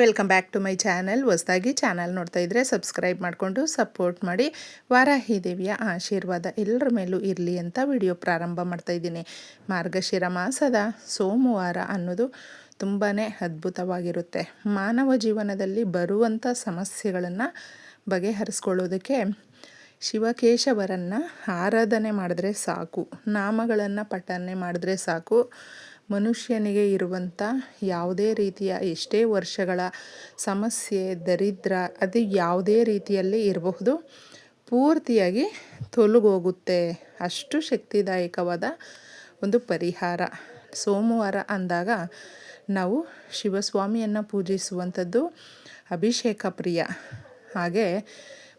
Welcome back to my channel ಹೊಸದಾಗಿ channel ನೋಡ್ತಾ ಇದ್ದರೆ ಸಬ್ಸ್ಕ್ರೈಬ್ ಮಾಡಿಕೊಂಡು ಸಪೋರ್ಟ್ ಮಾಡಿ. ವಾರಾಹಿ ದೇವಿಯ ಆಶೀರ್ವಾದ ಎಲ್ಲರ ಮೇಲೂ ಇರಲಿ ಅಂತ ವಿಡಿಯೋ ಪ್ರಾರಂಭ ಮಾಡ್ತಾ ಇದ್ದೀನಿ. ಮಾರ್ಗಶಿರ ಮಾಸದ ಸೋಮವಾರ ಅನ್ನೋದು ತುಂಬಾ ಅದ್ಭುತವಾಗಿರುತ್ತೆ. ಮಾನವ ಜೀವನದಲ್ಲಿ ಬರುವಂಥ ಸಮಸ್ಯೆಗಳನ್ನು ಬಗೆಹರಿಸ್ಕೊಳ್ಳೋದಕ್ಕೆ ಶಿವಕೇಶವರನ್ನು ಆರಾಧನೆ ಮಾಡಿದ್ರೆ ಸಾಕು. ನಾಮಗಳನ್ನು ಪಠನೆ ಮಾಡಿದ್ರೆ ಸಾಕು. ಮನುಷ್ಯನಿಗೆ ಇರುವಂಥ ಯಾವುದೇ ರೀತಿಯ ಎಷ್ಟೇ ವರ್ಷಗಳ ಸಮಸ್ಯೆ, ದರಿದ್ರ, ಅದು ಯಾವುದೇ ರೀತಿಯಲ್ಲಿ ಇರಬಹುದು. ಪೂರ್ತಿಯಾಗಿ ತೊಲಗೋಗುತ್ತೆ. ಅಷ್ಟು ಶಕ್ತಿದಾಯಕವಾದ ಒಂದು ಪರಿಹಾರ. ಸೋಮವಾರ ಅಂದಾಗ ನಾವು ಶಿವಸ್ವಾಮಿಯನ್ನು ಪೂಜಿಸುವಂಥದ್ದು ಅಭಿಷೇಕ ಪ್ರಿಯ. ಹಾಗೆ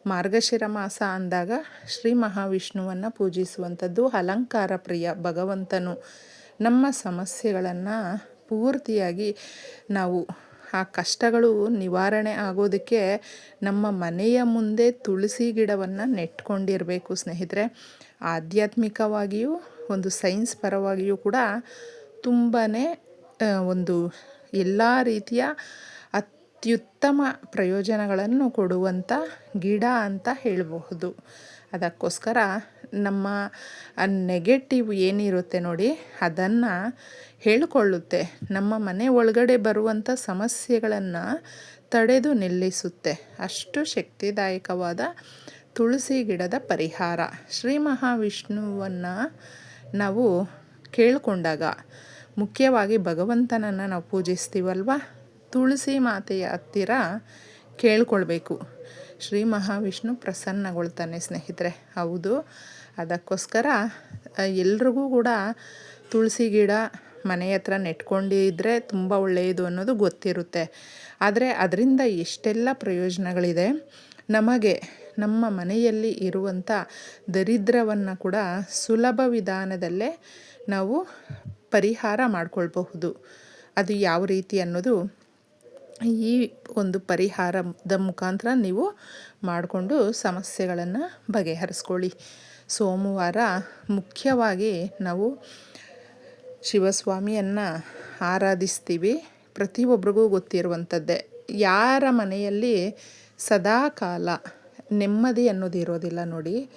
ಮಾರ್ಗಶಿರ ಮಾಸ ಅಂದಾಗ ಶ್ರೀ ಮಹಾವಿಷ್ಣುವನ್ನು ಪೂಜಿಸುವಂಥದ್ದು ಅಲಂಕಾರ ಪ್ರಿಯ, ಭಗವಂತನು. ನಮ್ಮ ಸಮಸ್ಯೆಗಳನ್ನು ಪೂರ್ತಿಯಾಗಿ ನಾವು ಆ ಕಷ್ಟಗಳು ನಿವಾರಣೆ ಆಗೋದಕ್ಕೆ ನಮ್ಮ ಮನೆಯ ಮುಂದೆ ತುಳಸಿ ಗಿಡವನ್ನು ನೆಟ್ಕೊಂಡಿರಬೇಕು ಸ್ನೇಹಿತರೆ. ಆಧ್ಯಾತ್ಮಿಕವಾಗಿಯೂ ಒಂದು ಸೈನ್ಸ್ ಪರವಾಗಿಯೂ ಕೂಡ ತುಂಬಾ ಒಂದು ಎಲ್ಲ ರೀತಿಯ ಅತ್ಯುತ್ತಮ ಪ್ರಯೋಜನಗಳನ್ನು ಕೊಡುವಂಥ ಗಿಡ ಅಂತ ಹೇಳಬಹುದು. ಅದಕ್ಕೋಸ್ಕರ ನಮ್ಮ ನೆಗೆಟಿವ್ ಏನಿರುತ್ತೆ ನೋಡಿ, ಅದನ್ನು ಹೇಳಿಕೊಳ್ಳುತ್ತೆ. ನಮ್ಮ ಮನೆ ಒಳಗಡೆ ಬರುವಂಥ ಸಮಸ್ಯೆಗಳನ್ನು ತಡೆದು ನಿಲ್ಲಿಸುತ್ತೆ. ಅಷ್ಟು ಶಕ್ತಿದಾಯಕವಾದ ತುಳಸಿ ಗಿಡದ ಪರಿಹಾರ. ಶ್ರೀ ಮಹಾವಿಷ್ಣುವನ್ನು ನಾವು ಕೇಳಿಕೊಂಡಾಗ ಮುಖ್ಯವಾಗಿ ಭಗವಂತನನ್ನು ನಾವು ಪೂಜಿಸ್ತೀವಲ್ವ? ತುಳಸಿ ಮಾತೆಯ ಹತ್ತಿರ ಕೇಳ್ಕೊಳ್ಬೇಕು. ಶ್ರೀ ಮಹಾವಿಷ್ಣು ಪ್ರಸನ್ನಗೊಳ್ತಾನೆ ಸ್ನೇಹಿತರೆ. ಹೌದು. ಅದಕ್ಕೋಸ್ಕರ ಎಲ್ರಿಗೂ ಕೂಡ ತುಳಸಿ ಗಿಡ ಮನೆ ಹತ್ರ ನೆಟ್ಕೊಂಡಿದ್ರೆ ತುಂಬ ಒಳ್ಳೆಯದು ಅನ್ನೋದು ಗೊತ್ತಿರುತ್ತೆ. ಆದರೆ ಅದರಿಂದ ಎಷ್ಟೆಲ್ಲ ಪ್ರಯೋಜನಗಳಿದೆ? ನಮಗೆ ನಮ್ಮ ಮನೆಯಲ್ಲಿ ಇರುವಂಥ ದರಿದ್ರವನ್ನು ಕೂಡ ಸುಲಭ ವಿಧಾನದಲ್ಲೇ ನಾವು ಪರಿಹಾರ ಮಾಡಿಕೊಳ್ಬಹುದು. ಅದು ಯಾವ ರೀತಿ ಅನ್ನೋದು ಈ ಒಂದು ಪರಿಹಾರದ ಮುಖಾಂತರ ನೀವು ಮಾಡಿಕೊಂಡು ಸಮಸ್ಯೆಗಳನ್ನು ಬಗೆಹರಿಸ್ಕೊಳ್ಳಿ. ಸೋಮವಾರ ಮುಖ್ಯವಾಗಿ ನಾವು ಶಿವಸ್ವಾಮಿಯನ್ನು ಆರಾಧಿಸ್ತೀವಿ. ಪ್ರತಿಯೊಬ್ಬರಿಗೂ ಗೊತ್ತಿರುವಂಥದ್ದೇ. ಯಾರ ಮನೆಯಲ್ಲಿ ಸದಾ ಕಾಲ ನೆಮ್ಮದಿ ಅನ್ನೋದು ಇರೋದಿಲ್ಲ ನೋಡಿ.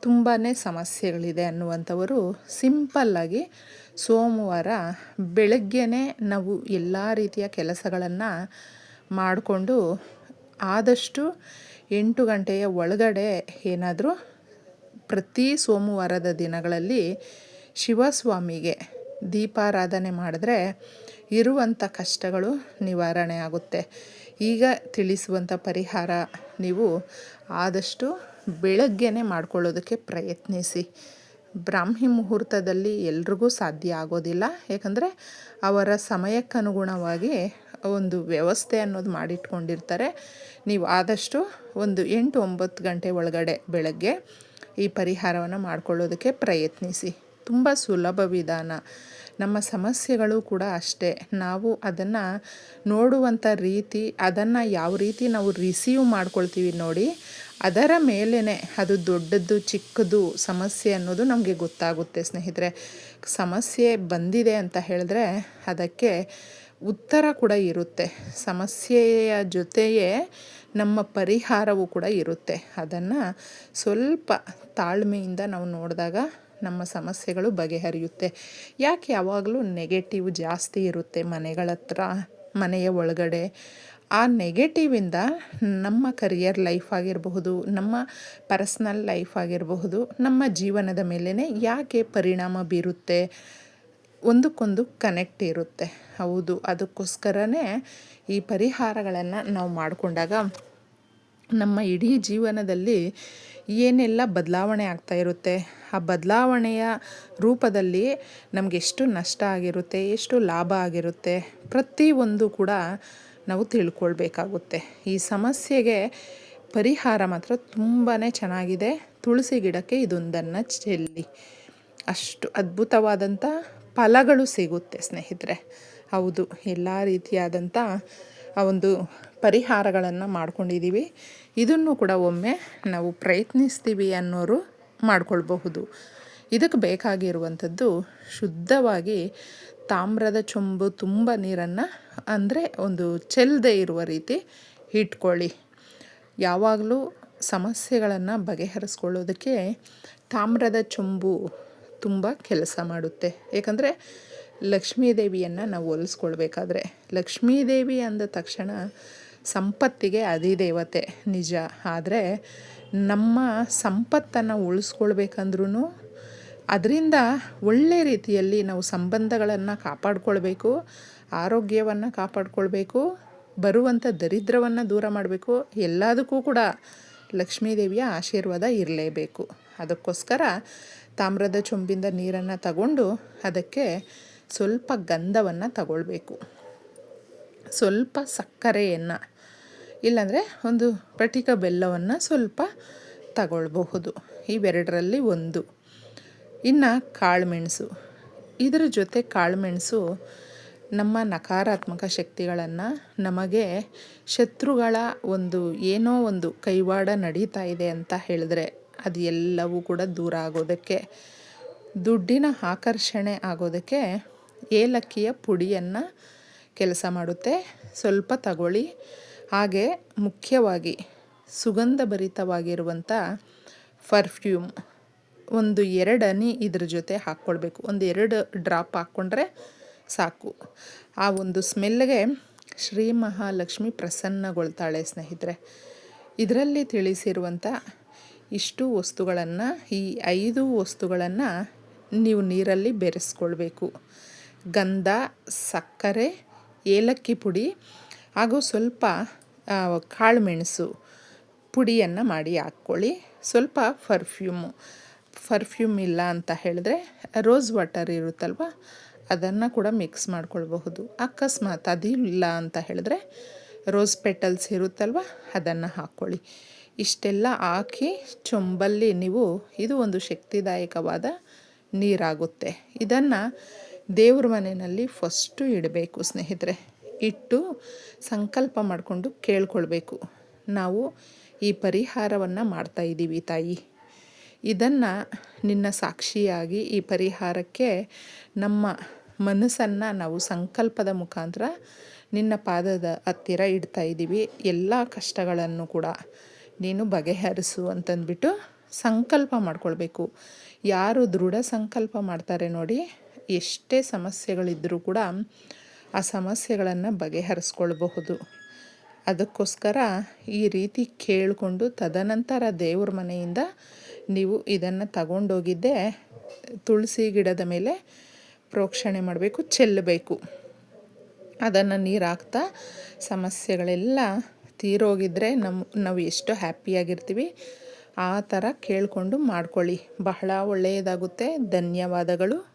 ತುಂಬಾ ಸಮಸ್ಯೆಗಳಿದೆ ಅನ್ನುವಂಥವರು ಸಿಂಪಲ್ಲಾಗಿ ಸೋಮವಾರ ಬೆಳಗ್ಗೆ ನಾವು ಎಲ್ಲ ರೀತಿಯ ಕೆಲಸಗಳನ್ನು ಮಾಡಿಕೊಂಡು ಆದಷ್ಟು ಎಂಟು ಗಂಟೆಯ ಒಳಗಡೆ ಏನಾದರೂ ಪ್ರತಿ ಸೋಮವಾರದ ದಿನಗಳಲ್ಲಿ ಶಿವಸ್ವಾಮಿಗೆ ದೀಪಾರಾಧನೆ ಮಾಡಿದ್ರೆ ಇರುವಂಥ ಕಷ್ಟಗಳು ನಿವಾರಣೆ ಆಗುತ್ತೆ. ಈಗ ತಿಳಿಸುವಂಥ ಪರಿಹಾರ ನೀವು ಆದಷ್ಟು ಬೆಳಗ್ಗೆನೇ ಮಾಡ್ಕೊಳ್ಳೋದಕ್ಕೆ ಪ್ರಯತ್ನಿಸಿ. ಬ್ರಾಹ್ಮಿ ಮುಹೂರ್ತದಲ್ಲಿ ಎಲ್ರಿಗೂ ಸಾಧ್ಯ ಆಗೋದಿಲ್ಲ. ಯಾಕಂದರೆ ಅವರ ಸಮಯಕ್ಕನುಗುಣವಾಗಿ ಒಂದು ವ್ಯವಸ್ಥೆ ಅನ್ನೋದು ಮಾಡಿಟ್ಕೊಂಡಿರ್ತಾರೆ. ನೀವು ಆದಷ್ಟು ಒಂದು ಎಂಟು ಒಂಬತ್ತು ಗಂಟೆ ಒಳಗಡೆ ಬೆಳಗ್ಗೆ ಈ ಪರಿಹಾರವನ್ನು ಮಾಡಿಕೊಳ್ಳೋದಕ್ಕೆ ಪ್ರಯತ್ನಿಸಿ. ತುಂಬ ಸುಲಭ ವಿಧಾನ. ನಮ್ಮ ಸಮಸ್ಯೆಗಳು ಕೂಡ ಅಷ್ಟೇ. ನಾವು ಅದನ್ನು ನೋಡುವಂಥ ರೀತಿ, ಅದನ್ನು ಯಾವ ರೀತಿ ನಾವು ರಿಸೀವ್ ಮಾಡ್ಕೊಳ್ತೀವಿ ನೋಡಿ, ಅದರ ಮೇಲೇ ಅದು ದೊಡ್ಡದು ಚಿಕ್ಕದು ಸಮಸ್ಯೆ ಅನ್ನೋದು ನಮಗೆ ಗೊತ್ತಾಗುತ್ತೆ ಸ್ನೇಹಿತರೆ. ಸಮಸ್ಯೆ ಬಂದಿದೆ ಅಂತ ಹೇಳಿದ್ರೆ ಅದಕ್ಕೆ ಉತ್ತರ ಕೂಡ ಇರುತ್ತೆ. ಸಮಸ್ಯೆಯ ಜೊತೆಯೇ ನಮ್ಮ ಪರಿಹಾರವೂ ಕೂಡ ಇರುತ್ತೆ. ಅದನ್ನು ಸ್ವಲ್ಪ ತಾಳ್ಮೆಯಿಂದ ನಾವು ನೋಡಿದಾಗ ನಮ್ಮ ಸಮಸ್ಯೆಗಳು ಬಗೆಹರಿಯುತ್ತೆ. ಯಾಕೆ ಯಾವಾಗಲೂ ನೆಗೆಟಿವ್ ಜಾಸ್ತಿ ಇರುತ್ತೆ ಮನೆಗಳ ಹತ್ರ, ಮನೆಯ ಒಳಗಡೆ. ಆ ನೆಗೆಟಿವಿಂದ ನಮ್ಮ ಕರಿಯರ್ ಲೈಫ್ ಆಗಿರಬಹುದು, ನಮ್ಮ ಪರ್ಸ್ನಲ್ ಲೈಫ್ ಆಗಿರಬಹುದು, ನಮ್ಮ ಜೀವನದ ಮೇಲೇ ಯಾಕೆ ಪರಿಣಾಮ ಬೀರುತ್ತೆ? ಒಂದಕ್ಕೊಂದು ಕನೆಕ್ಟ್ ಇರುತ್ತೆ. ಹೌದು, ಅದಕ್ಕೋಸ್ಕರನೇ ಈ ಪರಿಹಾರಗಳನ್ನು ನಾವು ಮಾಡಿಕೊಂಡಾಗ ನಮ್ಮ ಇಡೀ ಜೀವನದಲ್ಲಿ ಏನೆಲ್ಲ ಬದಲಾವಣೆ ಆಗ್ತಾ ಇರುತ್ತೆ? ಆ ಬದಲಾವಣೆಯ ರೂಪದಲ್ಲಿ ನಮಗೆ ಎಷ್ಟು ನಷ್ಟ ಆಗಿರುತ್ತೆ, ಎಷ್ಟು ಲಾಭ ಆಗಿರುತ್ತೆ ಪ್ರತಿಯೊಂದು ಕೂಡ ನಾವು ತಿಳ್ಕೊಳ್ಬೇಕಾಗುತ್ತೆ. ಈ ಸಮಸ್ಯೆಗೆ ಪರಿಹಾರ ಮಾತ್ರ ತುಂಬಾ ಚೆನ್ನಾಗಿದೆ. ತುಳಸಿ ಗಿಡಕ್ಕೆ ಇದೊಂದನ್ನು ಚೆಲ್ಲಿ. ಅಷ್ಟು ಅದ್ಭುತವಾದಂಥ ಫಲಗಳು ಸಿಗುತ್ತೆ ಸ್ನೇಹಿತರೆ. ಹೌದು, ಎಲ್ಲ ರೀತಿಯಾದಂಥ ಆ ಒಂದು ಪರಿಹಾರಗಳನ್ನು ಮಾಡ್ಕೊಂಡಿದ್ದೀವಿ ಇದನ್ನು ಕೂಡ ಒಮ್ಮೆ ನಾವು ಪ್ರಯತ್ನಿಸ್ತೀವಿ ಅನ್ನೋರು ಮಾಡ್ಕೊಳ್ಬಹುದು. ಇದಕ್ಕೆ ಬೇಕಾಗಿರುವಂಥದ್ದು ಶುದ್ಧವಾಗಿ ತಾಮ್ರದ ಚೊಂಬು, ತುಂಬ ನೀರನ್ನು ಅಂದರೆ ಒಂದು ಚೆಲ್ಲದೆ ಇರುವ ರೀತಿ ಇಟ್ಕೊಳ್ಳಿ. ಯಾವಾಗಲೂ ಸಮಸ್ಯೆಗಳನ್ನು ಬಗೆಹರಿಸ್ಕೊಳ್ಳೋದಕ್ಕೆ ತಾಮ್ರದ ಚೊಂಬು ತುಂಬ ಕೆಲಸ ಮಾಡುತ್ತೆ. ಏಕೆಂದರೆ ಲಕ್ಷ್ಮೀದೇವಿಯನ್ನು ನಾವು ಹೋಲಿಸ್ಕೊಳ್ಬೇಕಾದ್ರೆ ಲಕ್ಷ್ಮೀದೇವಿ ಅಂದ ತಕ್ಷಣ ಸಂಪತ್ತಿಗೆ ಅಧಿದೇವತೆ, ನಿಜ. ಆದರೆ ನಮ್ಮ ಸಂಪತ್ತನ್ನು ಉಳಿಸ್ಕೊಳ್ಬೇಕಂದ್ರೂ ಅದರಿಂದ ಒಳ್ಳೆ ರೀತಿಯಲ್ಲಿ ನಾವು ಸಂಬಂಧಗಳನ್ನು ಕಾಪಾಡಿಕೊಳ್ಬೇಕು, ಆರೋಗ್ಯವನ್ನು ಕಾಪಾಡಿಕೊಳ್ಬೇಕು ಬರುವಂಥ ದರಿದ್ರವನ್ನು ದೂರ ಮಾಡಬೇಕು, ಎಲ್ಲದಕ್ಕೂ ಕೂಡ ಲಕ್ಷ್ಮೀದೇವಿಯ ಆಶೀರ್ವಾದ ಇರಲೇಬೇಕು. ಅದಕ್ಕೋಸ್ಕರ ತಾಮ್ರದ ಚೊಂಬಿಂದ ನೀರನ್ನು ತಗೊಂಡು ಅದಕ್ಕೆ ಸ್ವಲ್ಪ ಗಂಧವನ್ನು ತಗೊಳ್ಬೇಕು. ಸ್ವಲ್ಪ ಸಕ್ಕರೆಯನ್ನು, ಇಲ್ಲಾಂದರೆ ಒಂದು ಪಟಿಕ ಬೆಲ್ಲವನ್ನು ಸ್ವಲ್ಪ ತಗೊಳ್ಬಹುದು. ಇವೆರಡರಲ್ಲಿ ಒಂದು. ಇನ್ನು ಕಾಳುಮೆಣಸು. ಇದರ ಜೊತೆ ಕಾಳುಮೆಣಸು ನಮ್ಮ ನಕಾರಾತ್ಮಕ ಶಕ್ತಿಗಳನ್ನು, ನಮಗೆ ಶತ್ರುಗಳ ಒಂದು ಏನೋ ಒಂದು ಕೈವಾಡ ನಡೀತಾ ಇದೆ ಅಂತ ಹೇಳಿದ್ರೆ ಅದು ಎಲ್ಲವೂ ಕೂಡ ದೂರ ಆಗೋದಕ್ಕೆ, ದುಡ್ಡಿನ ಆಕರ್ಷಣೆ ಆಗೋದಕ್ಕೆ ಏಲಕ್ಕಿಯ ಪುಡಿಯನ್ನು ಕೆಲಸ ಮಾಡುತ್ತೆ. ಸ್ವಲ್ಪ ತಗೊಳ್ಳಿ. ಹಾಗೆ ಮುಖ್ಯವಾಗಿ ಸುಗಂಧಭರಿತವಾಗಿರುವಂಥ ಪರ್ಫ್ಯೂಮ್ ಒಂದು ಎರಡನಿ ಇದ್ರ ಜೊತೆ ಹಾಕ್ಕೊಳ್ಬೇಕು. ಒಂದು ಎರಡು ಡ್ರಾಪ್ ಹಾಕ್ಕೊಂಡ್ರೆ ಸಾಕು. ಆ ಒಂದು ಸ್ಮೆಲ್ಗೆ ಶ್ರೀ ಮಹಾಲಕ್ಷ್ಮಿ ಪ್ರಸನ್ನಗೊಳ್ತಾಳೆ ಸ್ನೇಹಿತರೆ. ಇದರಲ್ಲಿ ತಿಳಿಸಿರುವಂಥ ಇಷ್ಟು ವಸ್ತುಗಳನ್ನು, ಈ ಐದು ವಸ್ತುಗಳನ್ನು ನೀವು ನೀರಲ್ಲಿ ಬೆರೆಸ್ಕೊಳ್ಬೇಕು. ಗಂಧ, ಸಕ್ಕರೆ, ಏಲಕ್ಕಿ ಪುಡಿ ಹಾಗೂ ಸ್ವಲ್ಪ ಕಾಳುಮೆಣಸು ಪುಡಿಯನ್ನು ಮಾಡಿ ಹಾಕ್ಕೊಳ್ಳಿ. ಸ್ವಲ್ಪ ಪರ್ಫ್ಯೂಮು ಪರ್ಫ್ಯೂಮ್ ಇಲ್ಲ ಅಂತ ಹೇಳಿದ್ರೆ ರೋಸ್ ವಾಟರ್ ಇರುತ್ತಲ್ವ, ಅದನ್ನು ಕೂಡ ಮಿಕ್ಸ್ ಮಾಡ್ಕೊಳ್ಬಹುದು. ಅಕಸ್ಮಾತ್ ಅದಿಲ್ಲ ಅಂತ ಹೇಳಿದ್ರೆ ರೋಸ್ ಪೆಟಲ್ಸ್ ಇರುತ್ತಲ್ವ, ಅದನ್ನು ಹಾಕ್ಕೊಳ್ಳಿ. ಇಷ್ಟೆಲ್ಲ ಹಾಕಿ ಚೊಂಬಲ್ಲಿ ನೀವು, ಇದು ಒಂದು ಶಕ್ತಿದಾಯಕವಾದ ನೀರಾಗುತ್ತೆ. ಇದನ್ನು ದೇವ್ರ ಮನೆಯಲ್ಲಿ ಫಸ್ಟು ಇಡಬೇಕು ಸ್ನೇಹಿತರೆ. ಇಟ್ಟು ಸಂಕಲ್ಪ ಮಾಡಿಕೊಂಡು ಕೇಳ್ಕೊಳ್ಬೇಕು. ನಾವು ಈ ಪರಿಹಾರವನ್ನು ಮಾಡ್ತಾಯಿದ್ದೀವಿ ತಾಯಿ. ಇದನ್ನು ನಿನ್ನ ಸಾಕ್ಷಿಯಾಗಿ ಈ ಪರಿಹಾರಕ್ಕೆ ನಮ್ಮ ಮನಸ್ಸನ್ನು ನಾವು ಸಂಕಲ್ಪದ ಮುಖಾಂತರ ನಿನ್ನ ಪಾದದ ಹತ್ತಿರ ಇಡ್ತಾ ಇದ್ದೀವಿ. ಎಲ್ಲ ಕಷ್ಟಗಳನ್ನು ಕೂಡ ನೀನು ಬಗೆಹರಿಸು ಅಂತಂದ್ಬಿಟ್ಟು ಸಂಕಲ್ಪ ಮಾಡ್ಕೊಳ್ಬೇಕು. ಯಾರು ದೃಢ ಸಂಕಲ್ಪ ಮಾಡ್ತಾರೆ ನೋಡಿ ಎಷ್ಟೇ ಸಮಸ್ಯೆಗಳಿದ್ದರೂ ಕೂಡ ಆ ಸಮಸ್ಯೆಗಳನ್ನು ಬಗೆಹರಿಸ್ಕೊಳ್ಬಹುದು. ಅದಕ್ಕೋಸ್ಕರ ಈ ರೀತಿ ಕೇಳಿಕೊಂಡು ತದನಂತರ ದೇವ್ರ ಮನೆಯಿಂದ ನೀವು ಇದನ್ನು ತಗೊಂಡೋಗಿದ್ದೆ ತುಳಸಿ ಗಿಡದ ಮೇಲೆ ಪ್ರೋಕ್ಷಣೆ ಮಾಡಬೇಕು, ಚೆಲ್ಲಬೇಕು. ಅದನ್ನು ನೀರು ಹಾಕ್ತಾ ಸಮಸ್ಯೆಗಳೆಲ್ಲ ತೀರೋಗಿದ್ರೆ ನಮ್ಮ ನಾವು ಎಷ್ಟು ಹ್ಯಾಪಿಯಾಗಿರ್ತೀವಿ. ಆ ಥರ ಕೇಳಿಕೊಂಡು ಮಾಡ್ಕೊಳ್ಳಿ. ಬಹಳ ಒಳ್ಳೆಯದಾಗುತ್ತೆ. ಧನ್ಯವಾದಗಳು.